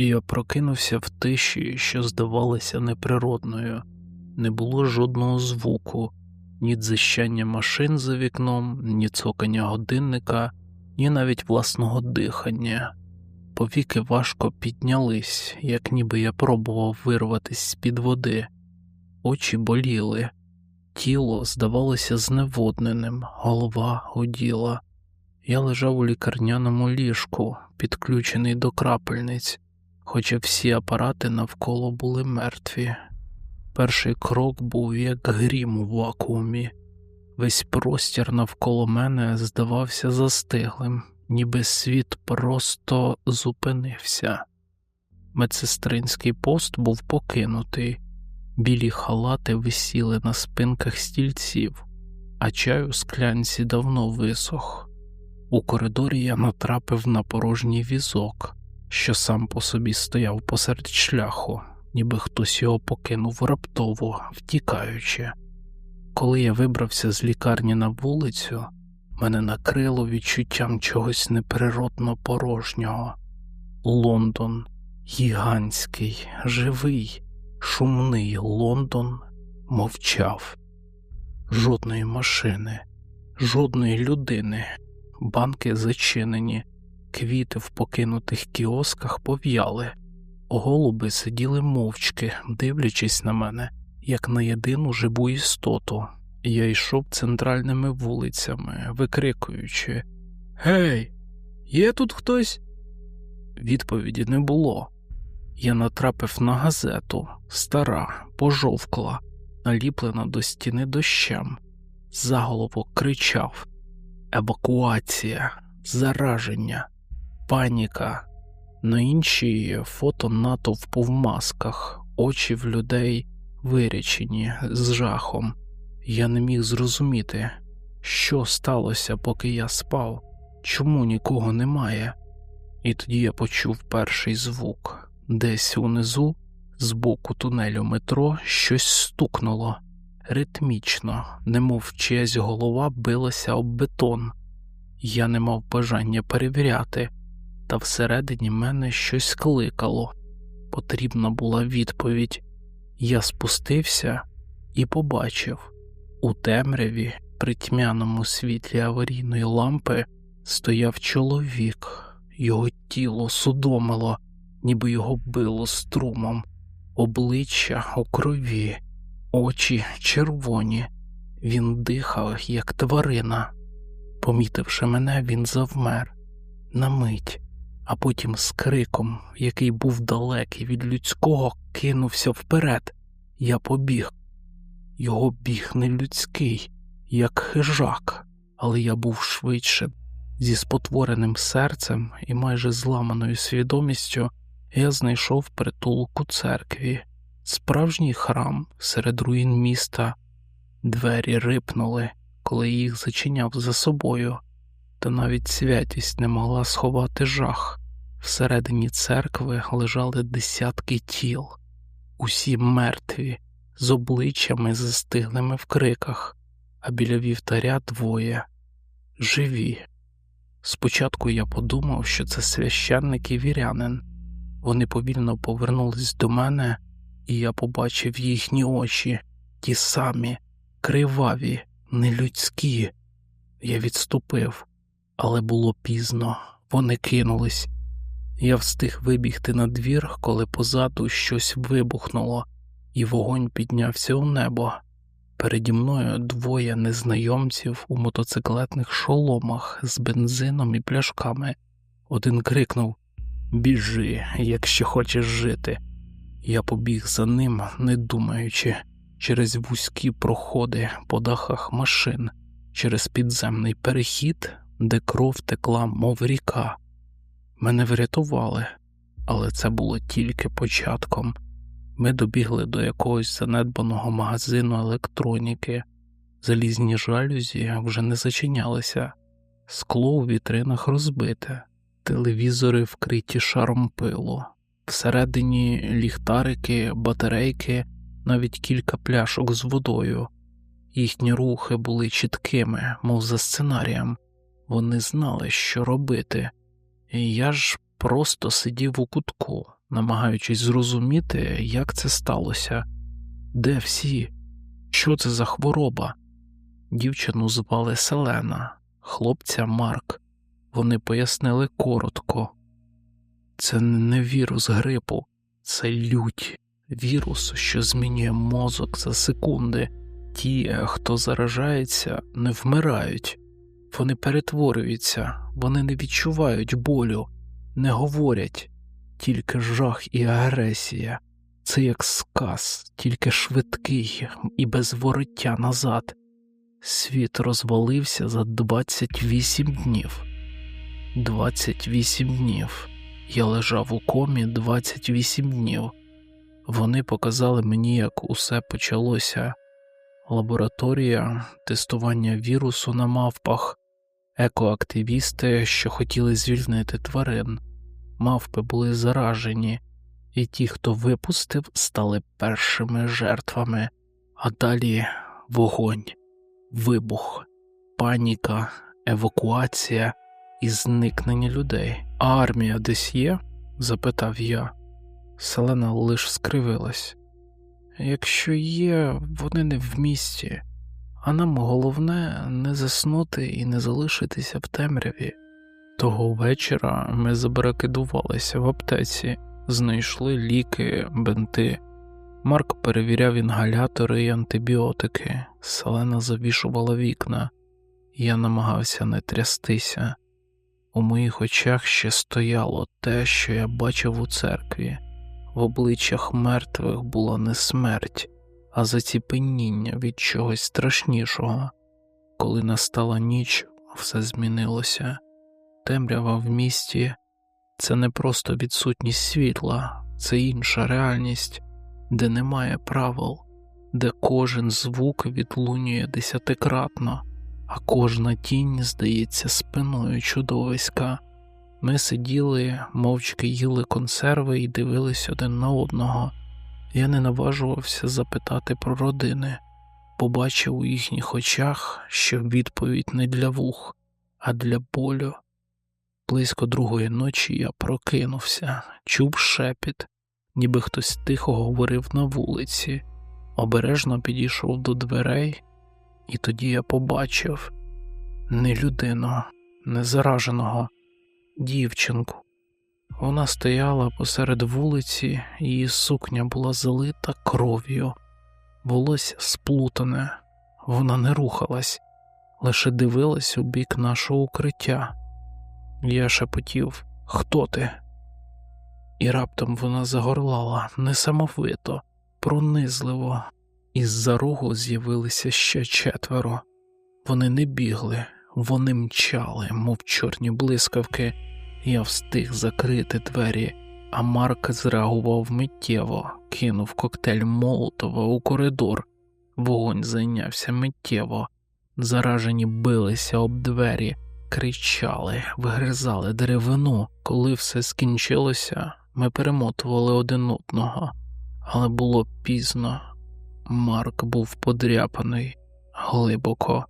і я прокинувся в тиші, що здавалася неприродною, не було жодного звуку, ні дзищання машин за вікном, ні цокання годинника, ні навіть власного дихання. Повіки важко піднялись, як ніби я пробував вирватися з під води, очі боліли, тіло здавалося зневодненим, голова гуділа. Я лежав у лікарняному ліжку, підключений до крапельниць, хоча всі апарати навколо були мертві. Перший крок був як грім у вакуумі. Весь простір навколо мене здавався застиглим, ніби світ просто зупинився. Медсестринський пост був покинутий, білі халати висіли на спинках стільців, а чай у склянці давно висох. У коридорі я натрапив на порожній візок, що сам по собі стояв посеред шляху, ніби хтось його покинув раптово, втікаючи. Коли я вибрався з лікарні на вулицю, мене накрило відчуттям чогось неприродно порожнього. Лондон, гігантський, живий, шумний Лондон мовчав. Жодної машини, жодної людини, банки зачинені, квіти в покинутих кіосках пов'яли, голуби сиділи мовчки, дивлячись на мене, як на єдину живу істоту. Я йшов центральними вулицями, викрикуючи Гей, є тут хтось? Відповіді не було. Я натрапив на газету, стара, пожовкла, наліплена до стіни дощем. Заголовок кричав Евакуація, зараження, паніка. На іншій фото натовпу в масках, очі в людей вирячені з жахом. Я не міг зрозуміти, що сталося, поки я спав, чому нікого немає. І тоді я почув перший звук десь унизу, з боку тунелю метро, щось стукнуло ритмічно, немов чиясь голова билася об бетон. Я не мав бажання перевіряти, та всередині мене щось кликало. Потрібна була відповідь. Я спустився і побачив у темряві, при тьмяному світлі аварійної лампи, стояв чоловік, його тіло судомило, ніби його било струмом, обличчя у крові, очі червоні. Він дихав, як тварина. Помітивши мене, він завмер на мить, а потім з криком, який був далекий від людського, кинувся вперед. Я побіг. Його біг не людський, як хижак, але я був швидше. Зі спотвореним серцем і майже зламаною свідомістю я знайшов притулок у церкві, справжній храм серед руїн міста. Двері рипнули, коли їх зачиняв за собою, та навіть святість не могла сховати жах. Всередині церкви лежали десятки тіл, усі мертві, з обличчями застиглими в криках, а біля вівтаря двоє живі. Спочатку я подумав, що це священник і вірянин. Вони повільно повернулись до мене, і я побачив їхні очі, ті самі, криваві, нелюдські. Я відступив, але було пізно, вони кинулись. Я встиг вибігти на двір, коли позаду щось вибухнуло, і вогонь піднявся у небо. Переді мною двоє незнайомців у мотоциклетних шоломах з бензином і пляшками. Один крикнув Біжи, якщо хочеш жити. Я побіг за ним, не думаючи, через вузькі проходи по дахах машин, через підземний перехід, де кров текла, мов ріка. Мене врятували, але це було тільки початком. Ми добігли до якогось занедбаного магазину електроніки, залізні жалюзі вже не зачинялися, скло у вітринах розбите, телевізори вкриті шаром пилу, всередині ліхтарики, батарейки, навіть кілька пляшок з водою. Їхні рухи були чіткими, мов за сценарієм. Вони знали, що робити, я ж просто сидів у кутку намагаючись зрозуміти, як це сталося, де всі, що це за хвороба. Дівчину звали Селена, хлопця Марк. Вони пояснили коротко. Це не вірус грипу, це лють, вірус, що змінює мозок за секунди. Ті, хто заражається, не вмирають, вони перетворюються, вони не відчувають болю, не говорять, тільки жах і агресія. Це як сказ, тільки швидкий і без вороття назад. Світ розвалився за 28 днів. 28 днів. Я лежав у комі 28 днів. Вони показали мені, як усе почалося. Лабораторія, тестування вірусу на мавпах, екоактивісти, що хотіли звільнити тварин. Мавпи були заражені, і ті, хто випустив, стали першими жертвами, а далі вогонь, вибух, паніка, евакуація і зникнення людей. А армія десь є? запитав я. Селена лиш скривилась. Якщо є, вони не в місті, а нам головне не заснути і не залишитися в темряві. Того вечора ми забаракидувалися в аптеці, знайшли ліки, бенти. Марк перевіряв інгалятори і антибіотики, селена завішувала вікна, я намагався не трястися. У моїх очах ще стояло те, що я бачив у церкві. В обличчях мертвих була не смерть, а заціпеніння від чогось страшнішого. Коли настала ніч, все змінилося. Темрява в місті це не просто відсутність світла, це інша реальність, де немає правил, де кожен звук відлунює десятикратно, а кожна тінь здається спиною чудовиська. Ми сиділи, мовчки їли консерви і дивились один на одного. Я не наважувався запитати про родини, побачив у їхніх очах, що відповідь не для вух, а для болю. Близько другої ночі я прокинувся, чув шепіт, ніби хтось тихо говорив на вулиці, обережно підійшов до дверей, і тоді я побачив не людину, не зараженого дівчинку. Вона стояла посеред вулиці, її сукня була залита кров'ю, волосся сплутане, вона не рухалась, лише дивилась у бік нашого укриття. Я шепотів Хто ти? І раптом вона загорлала несамовито, пронизливо, із за рогу з'явилися ще четверо. Вони не бігли, вони мчали, мов чорні блискавки. Я встиг закрити двері, а Марк зреагував миттєво, кинув коктейль Молотова у коридор. Вогонь зайнявся миттєво, заражені билися об двері, кричали, вигризали деревину. Коли все скінчилося, ми перемотували один одного, але було пізно. Марк був подряпаний глибоко.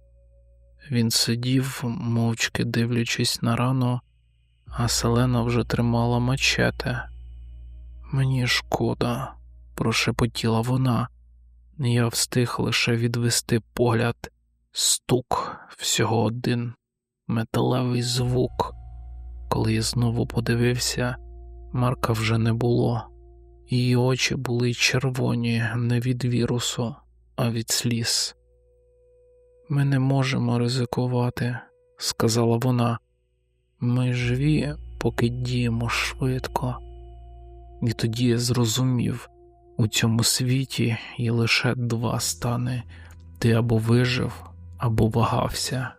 Він сидів, мовчки дивлячись на рану а Селена вже тримала мачете. Мені шкода, прошепотіла вона, я встиг лише відвести погляд, стук всього один, металевий звук. Коли я знову подивився, Марка вже не було, її очі були червоні не від вірусу, а від сліз. Ми не можемо ризикувати, сказала вона. Ми живі, поки діємо швидко, і тоді я зрозумів, у цьому світі є лише два стани ти або вижив, або вагався.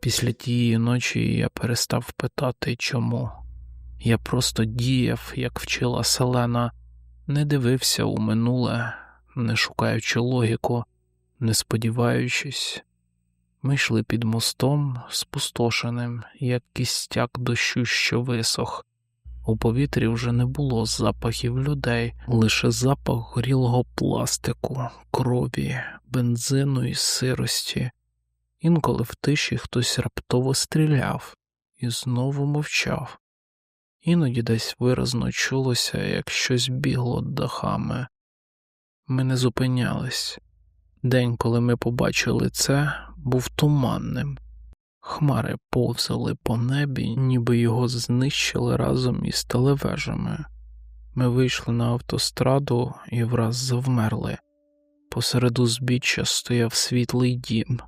Після тієї ночі я перестав питати чому. Я просто діяв, як вчила Селена, не дивився у минуле, не шукаючи логіку, не сподіваючись, ми йшли під мостом, спустошеним, як кістяк дощу, що висох. У повітрі вже не було запахів людей, лише запах горілого пластику, крові, бензину і сирості. Інколи в тиші хтось раптово стріляв і знову мовчав. Іноді десь виразно чулося, як щось бігло дахами. Ми не зупинялись. День, коли ми побачили це, був туманним. Хмари повзали по небі, ніби його знищили разом із телевежами. Ми вийшли на автостраду і враз завмерли. Посеред узбіччя стояв світлий дім,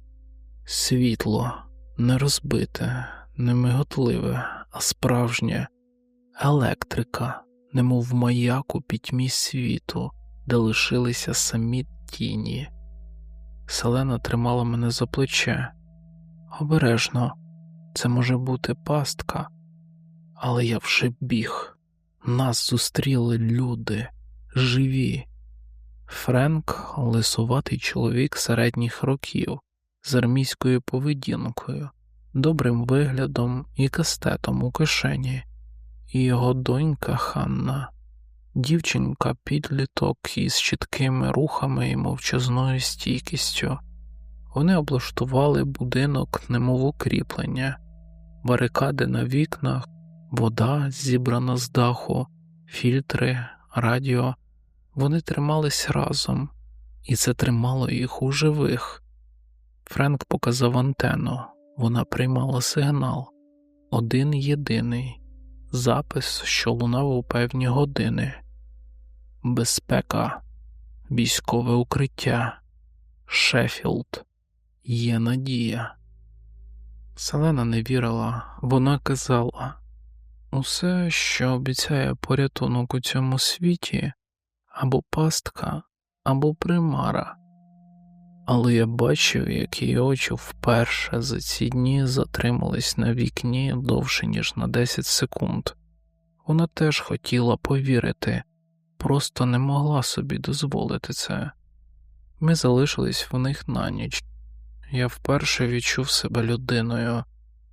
світло, не розбите, не миготливе, а справжнє електрика, немов маяк у пітьмі світу, де лишилися самі тіні. Селена тримала мене за плече. Обережно, це може бути пастка, але я вже біг. Нас зустріли люди, живі. Френк лисуватий чоловік середніх років з армійською поведінкою, добрим виглядом і кастетом у кишені, і його донька Ханна, дівчинка підліток із чіткими рухами і мовчазною стійкістю. Вони облаштували будинок, немов укріплення, барикади на вікнах, вода, зібрана з даху, фільтри, радіо. Вони тримались разом, і це тримало їх у живих. Френк показав антенну, вона приймала сигнал, один єдиний запис, що лунав у певні години. Безпека, військове укриття, Шеффілд, є надія. Селена не вірила, вона казала усе, що обіцяє порятунок у цьому світі, або пастка, або примара. Але я бачив, як її очі вперше за ці дні затримались на вікні довше, ніж на 10 секунд. Вона теж хотіла повірити, просто не могла собі дозволити це. Ми залишились в них на ніч. Я вперше відчув себе людиною.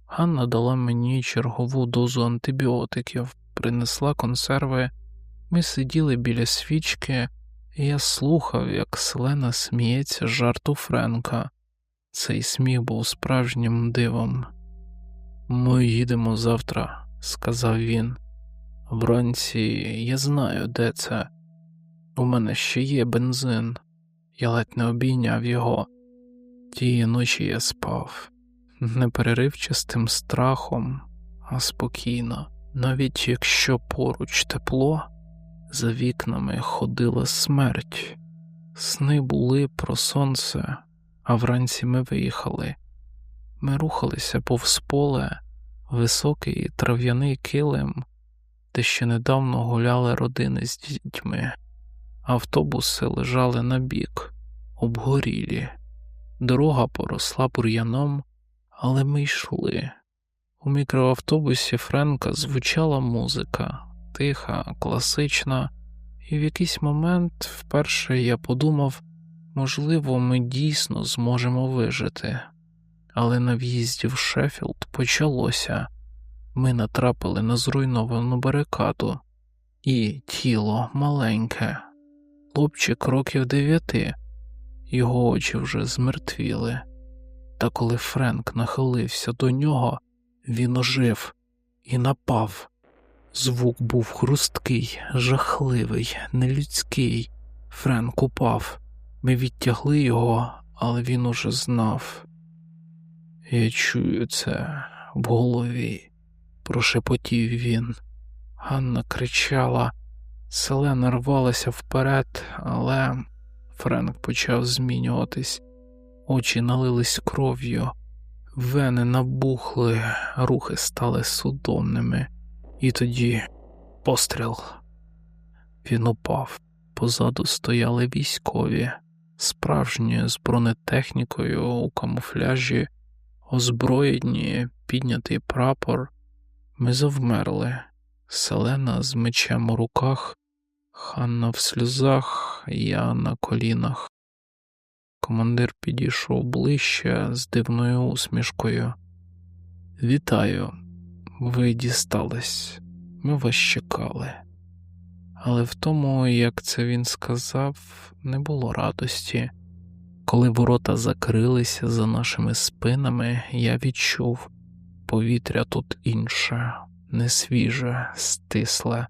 Ганна дала мені чергову дозу антибіотиків, принесла консерви. Ми сиділи біля свічки, і я слухав, як Селена сміється жарту Френка. Цей сміх був справжнім дивом. Ми їдемо завтра, сказав він. Вранці я знаю, де це. У мене ще є бензин. Я ледь не обійняв його. Тієї ночі я спав, не переривчастим страхом, а спокійно, навіть якщо поруч тепло, за вікнами ходила смерть, сни були про сонце, а вранці ми виїхали. Ми рухалися повз поле, високий трав'яний килим, де ще недавно гуляли родини з дітьми. Автобуси лежали на бік, обгорілі. Дорога поросла бур'яном, але ми йшли. У мікроавтобусі Френка звучала музика, тиха, класична, і в якийсь момент вперше я подумав, можливо, ми дійсно зможемо вижити. Але на в'їзді в Шеффілд почалося. Ми натрапили на зруйновану барикаду, і тіло маленьке, хлопчик років дев'яти, його очі вже змертвіли. Та коли Френк нахилився до нього, він ожив і напав. Звук був хрусткий, жахливий, нелюдський. Френк упав. Ми відтягли його, але він уже знав. Я чую це в голові, прошепотів він. Ганна кричала, селена рвалася вперед, але Френк почав змінюватись, очі налились кров'ю, вени набухли, рухи стали судомними, і тоді постріл. Він упав. Позаду стояли військові, справжні з бронетехнікою у камуфляжі, озброєні, піднятий прапор. Ми завмерли. Селена з мечем у руках, Ханна в сльозах, я на колінах. Командир підійшов ближче з дивною усмішкою. Вітаю, ви дістались, ми вас чекали. Але в тому, як це він сказав, не було радості. Коли ворота закрилися за нашими спинами, я відчув повітря тут інше, несвіже, стисле.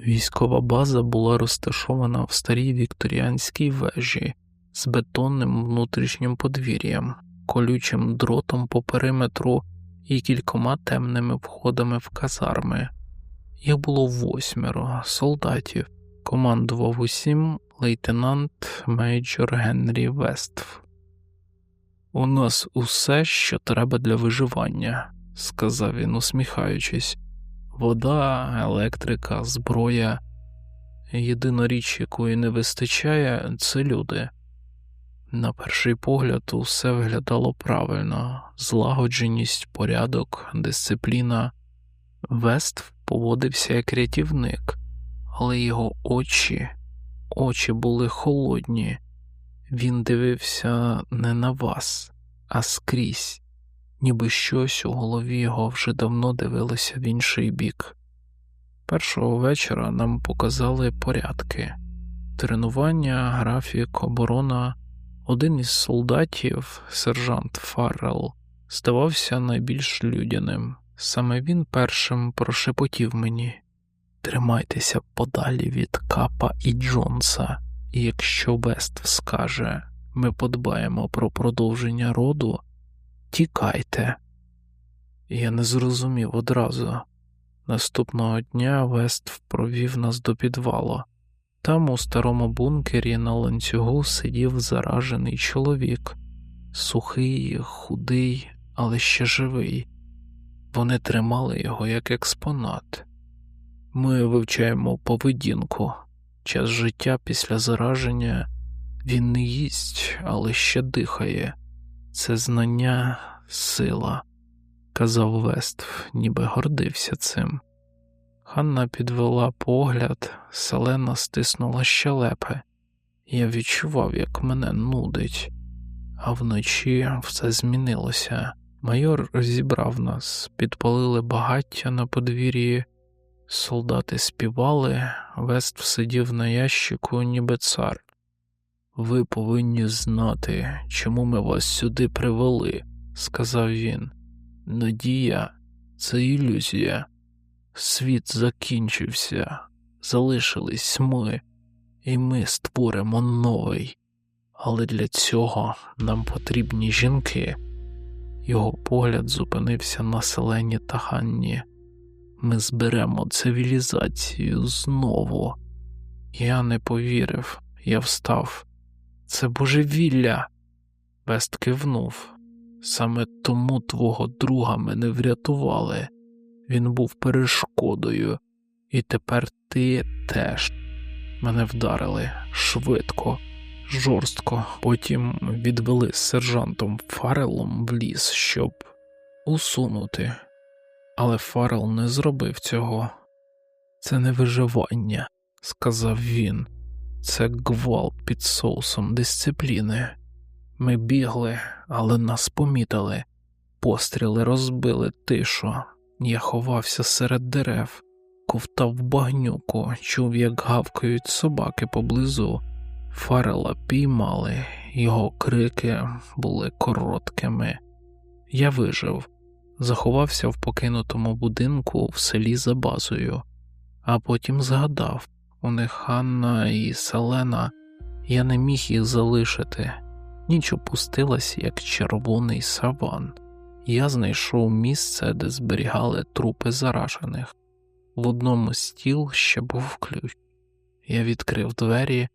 Військова база була розташована в старій вікторіанській вежі з бетонним внутрішнім подвір'ям, колючим дротом по периметру і кількома темними входами в казарми. Їх було восьмеро солдатів. Командував усім лейтенант мейджор Генрі Вестф. У нас усе, що треба для виживання, сказав він, усміхаючись. Вода, електрика, зброя. Єдина річ, якої не вистачає, це люди. На перший погляд, усе виглядало правильно злагодженість, порядок, дисципліна. Вест поводився як рятівник, але його очі, очі були холодні. Він дивився не на вас, а скрізь, ніби щось у голові його вже давно дивилося в інший бік. Першого вечора нам показали порядки, тренування, графік, оборона. Один із солдатів, сержант Фаррел, здавався найбільш людяним. Саме він першим прошепотів мені тримайтеся подалі від Капа і Джонса, і якщо Вест скаже, ми подбаємо про продовження роду, тікайте. Я не зрозумів одразу. Наступного дня Вест провів нас до підвалу. Там у старому бункері на ланцюгу сидів заражений чоловік, сухий, худий, але ще живий. Вони тримали його як експонат. Ми вивчаємо поведінку. Час життя після зараження він не їсть, але ще дихає. Це знання, сила, казав Вест, ніби гордився цим. Ханна підвела погляд, селена стиснула щелепи. Я відчував, як мене нудить, а вночі все змінилося. Майор розібрав нас, підпалили багаття на подвір'ї, солдати співали, Вест сидів на ящику, ніби цар. Ви повинні знати, чому ми вас сюди привели, сказав він. Надія це ілюзія. Світ закінчився, залишились ми, і ми створимо новий. Але для цього нам потрібні жінки. Його погляд зупинився на селені та Ганні. Ми зберемо цивілізацію знову. Я не повірив, я встав. Це божевілля. Вест кивнув. Саме тому твого друга мене врятували. Він був перешкодою, і тепер ти теж. Мене вдарили швидко, жорстко, потім відвели з сержантом Фарелом в ліс, щоб усунути. Але Фарел не зробив цього. Це не виживання, сказав він. Це гвалт під соусом дисципліни. Ми бігли, але нас помітили. Постріли розбили тишу. Я ховався серед дерев, ковтав багнюку, чув, як гавкають собаки поблизу. Фарела піймали, його крики були короткими. Я вижив, заховався в покинутому будинку в селі за базою, а потім згадав у них Ханна і Селена, я не міг їх залишити, ніч опустилась, як червоний саван. Я знайшов місце, де зберігали трупи заражених. В одному стіл ще був ключ. Я відкрив двері,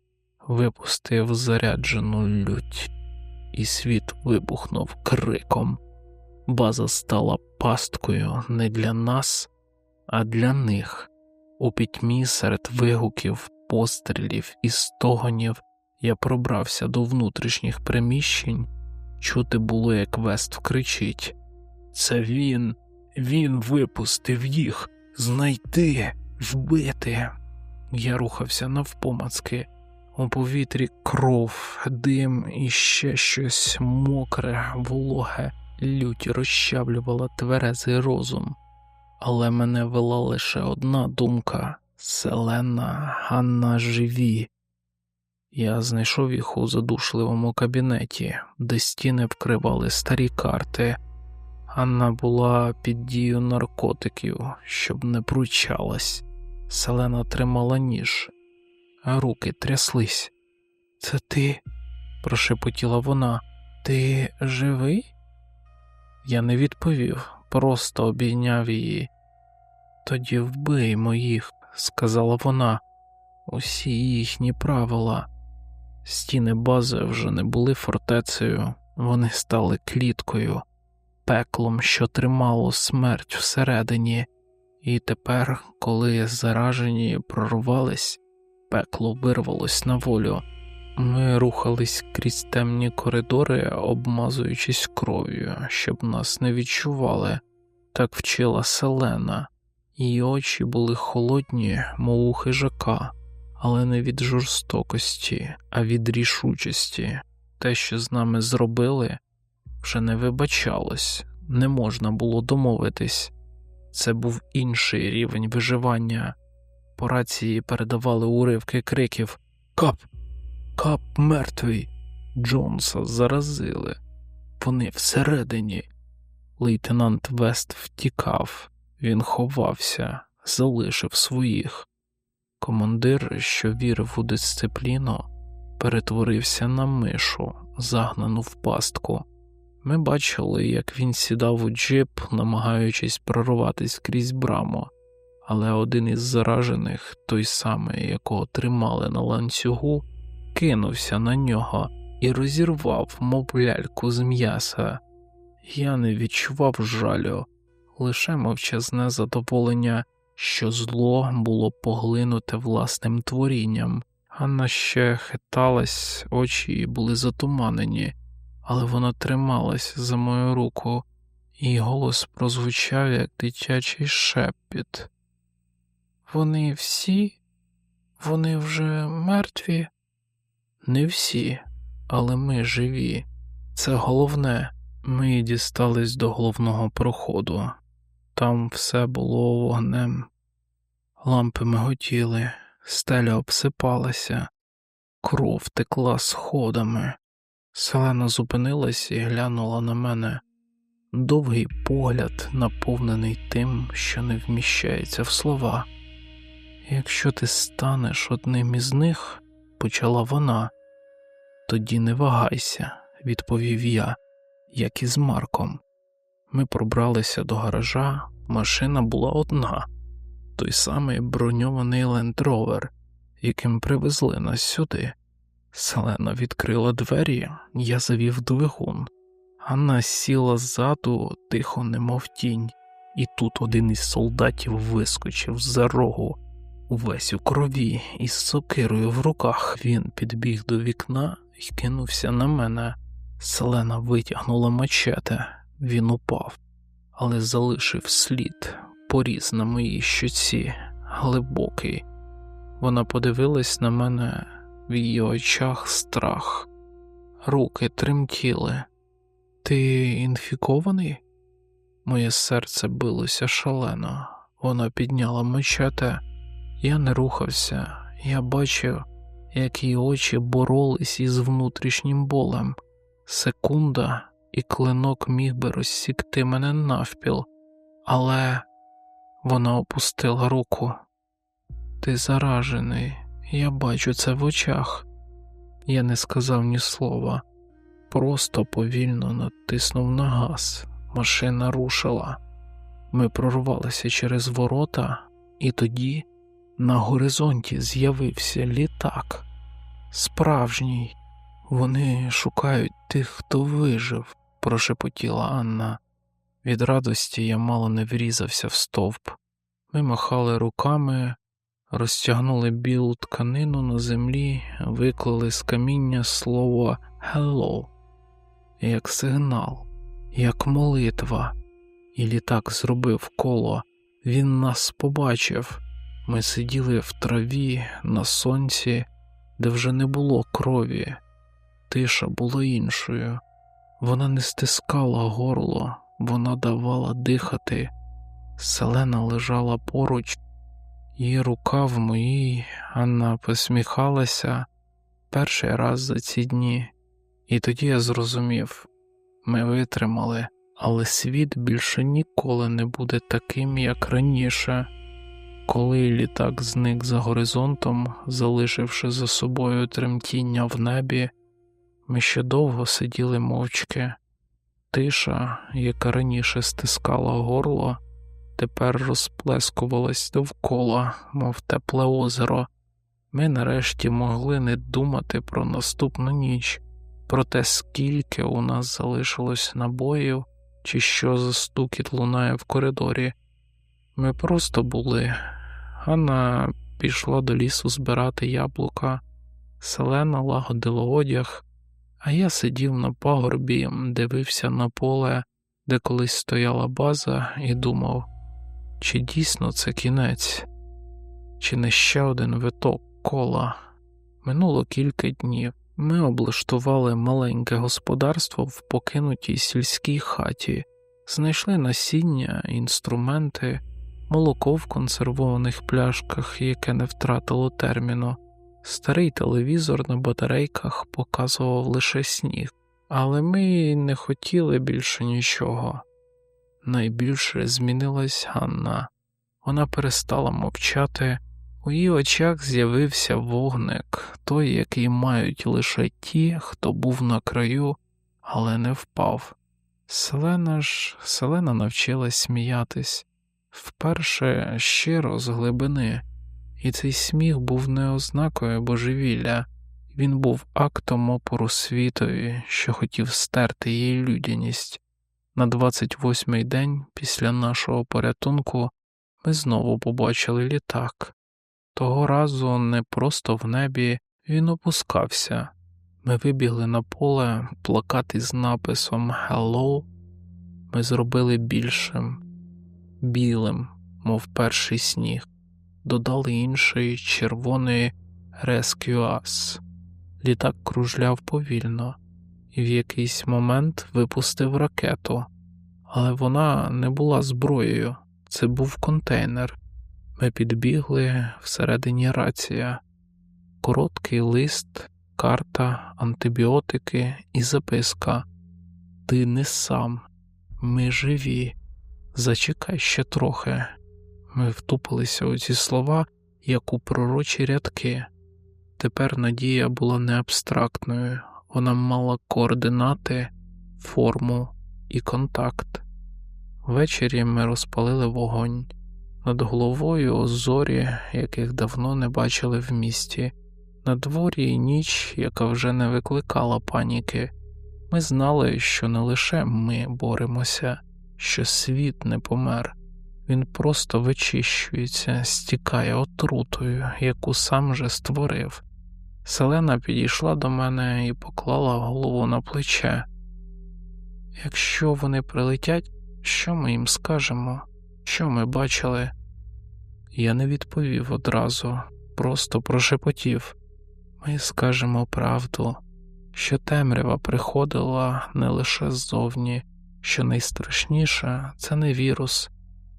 випустив заряджену лють, і світ вибухнув криком. База стала пасткою не для нас, а для них. У пітьмі серед вигуків, пострілів і стогонів я пробрався до внутрішніх приміщень. Чути було, як Вест кричить Це він, він випустив їх знайти, вбити. Я рухався навпомацки. У повітрі кров, дим і ще щось мокре, вологе, лють розчавлювала тверезий розум, але мене вела лише одна думка Селена, Ганна живі. Я знайшов їх у задушливому кабінеті, де стіни вкривали старі карти, Анна була під дією наркотиків, щоб не пручалась. Селена тримала ніж, а руки тряслись. Це ти? прошепотіла вона. Ти живий? Я не відповів, просто обійняв її. Тоді вбий моїх, сказала вона, усі їхні правила. Стіни бази вже не були фортецею, вони стали кліткою, пеклом, що тримало смерть всередині, і тепер, коли заражені прорвались, пекло вирвалось на волю. Ми рухались крізь темні коридори, обмазуючись кров'ю, щоб нас не відчували, так вчила селена, її очі були холодні, мов у хижака, але не від жорстокості, а від рішучості. Те, що з нами зробили, вже не вибачалось, не можна було домовитись. Це був інший рівень виживання. По рації передавали уривки криків Кап! Кап мертвий. Джонса заразили. Вони всередині. Лейтенант Вест втікав, він ховався, залишив своїх. Командир, що вірив у дисципліну, перетворився на мишу, загнану в пастку. Ми бачили, як він сідав у джип, намагаючись прорватися крізь браму, але один із заражених, той самий, якого тримали на ланцюгу, кинувся на нього і розірвав, мов ляльку з м'яса. Я не відчував жалю, лише мовчазне задоволення, що зло було поглинуте власним творінням. Ганна ще хиталась, очі були затуманені, але вона трималась за мою руку, і голос прозвучав, як дитячий шепіт. Вони всі, вони вже мертві? Не всі, але ми живі. Це головне. Ми дістались до головного проходу. Там все було вогнем, лампи миготіли, стеля обсипалася, кров текла сходами. Селена зупинилась і глянула на мене. Довгий погляд, наповнений тим, що не вміщається в слова. Якщо ти станеш одним із них, почала вона, тоді не вагайся, відповів я, як і з Марком. Ми пробралися до гаража, машина була одна, той самий броньований лендровер, яким привезли нас сюди. Селена відкрила двері, я завів двигун. Анна сіла ззаду, тихо, немов тінь, і тут один із солдатів вискочив за рогу, увесь у крові, із сокирою в руках. Він підбіг до вікна і кинувся на мене. Селена витягнула мачете, він упав, але залишив слід, поріз на моїй щоці, глибокий. Вона подивилась на мене в її очах страх, руки тремтіли. Ти інфікований? Моє серце билося шалено. Вона підняла мечете. Я не рухався, я бачив, як її очі боролись із внутрішнім болем. Секунда, і клинок міг би розсікти мене навпіл, але вона опустила руку. Ти заражений, я бачу це в очах. Я не сказав ні слова, просто повільно натиснув на газ. Машина рушила. Ми прорвалися через ворота, і тоді на горизонті з'явився літак. Справжній. Вони шукають тих, хто вижив, прошепотіла Анна. Від радості я мало не врізався в стовп. Ми махали руками, розтягнули білу тканину на землі, виклали з каміння слово «Hello», як сигнал, як молитва, і літак зробив коло. Він нас побачив. Ми сиділи в траві на сонці, де вже не було крові. Тиша була іншою. Вона не стискала горло, вона давала дихати. Селена лежала поруч, її рука в моїй, Анна посміхалася перший раз за ці дні, і тоді я зрозумів ми витримали, але світ більше ніколи не буде таким, як раніше. Коли літак зник за горизонтом, залишивши за собою тремтіння в небі, ми ще довго сиділи мовчки. Тиша, яка раніше стискала горло, тепер розплескувалась довкола, мов тепле озеро. Ми нарешті могли не думати про наступну ніч, про те, скільки у нас залишилось набоїв, чи що за стукіт лунає в коридорі. Ми просто були. Ганна пішла до лісу збирати яблука, Селена лагодила одяг, а я сидів на пагорбі, дивився на поле, де колись стояла база, і думав, чи дійсно це кінець, чи не ще один виток кола. Минуло кілька днів. Ми облаштували маленьке господарство в покинутій сільській хаті, знайшли насіння, інструменти, молоко в консервованих пляшках, яке не втратило терміну. Старий телевізор на батарейках показував лише сніг, але ми не хотіли більше нічого. Найбільше змінилась Ганна. Вона перестала мовчати, у її очах з'явився вогник, той, який мають лише ті, хто був на краю, але не впав. Селена ж Селена навчилась сміятись вперше щиро з глибини, і цей сміх був не ознакою божевілля, він був актом опору світові, що хотів стерти її людяність. На 28-й день після нашого порятунку ми знову побачили літак. Того разу не просто в небі він опускався. Ми вибігли на поле плакат із написом Hello. Ми зробили більшим, білим, мов перший сніг, додали іншої червоної Us. Літак кружляв повільно і в якийсь момент випустив ракету, але вона не була зброєю, це був контейнер. Ми підбігли всередині рація, короткий лист, карта, антибіотики і записка. Ти не сам, ми живі. Зачекай ще трохи. Ми втупилися у ці слова, як у пророчі рядки. Тепер надія була не абстрактною, вона мала координати, форму і контакт. Ввечері ми розпалили вогонь. Над головою зорі, яких давно не бачили в місті, на дворі ніч, яка вже не викликала паніки. Ми знали, що не лише ми боремося, що світ не помер, він просто вичищується, стікає отрутою, яку сам же створив. Селена підійшла до мене і поклала голову на плече. Якщо вони прилетять, що ми їм скажемо? Що ми бачили? Я не відповів одразу, просто прошепотів. Ми скажемо правду, що темрява приходила не лише ззовні, що найстрашніше це не вірус,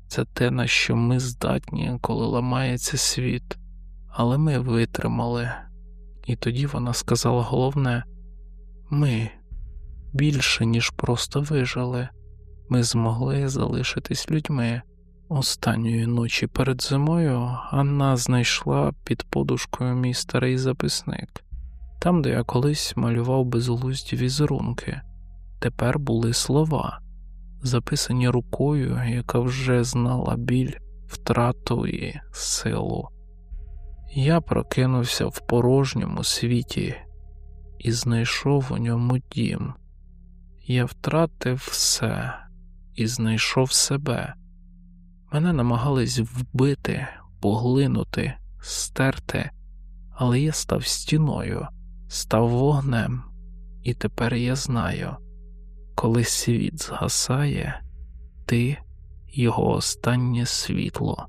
це те, на що ми здатні, коли ламається світ, але ми витримали. І тоді вона сказала головне ми більше, ніж просто вижили, ми змогли залишитись людьми. Останньої ночі перед зимою Анна знайшла під подушкою мій старий записник, там, де я колись малював безглузді візерунки. Тепер були слова, записані рукою, яка вже знала біль, втрату і силу. Я прокинувся в порожньому світі і знайшов у ньому дім. Я втратив все і знайшов себе. Мене намагались вбити, поглинути, стерти, але я став стіною, став вогнем, і тепер я знаю, коли світ згасає, ти його останнє світло.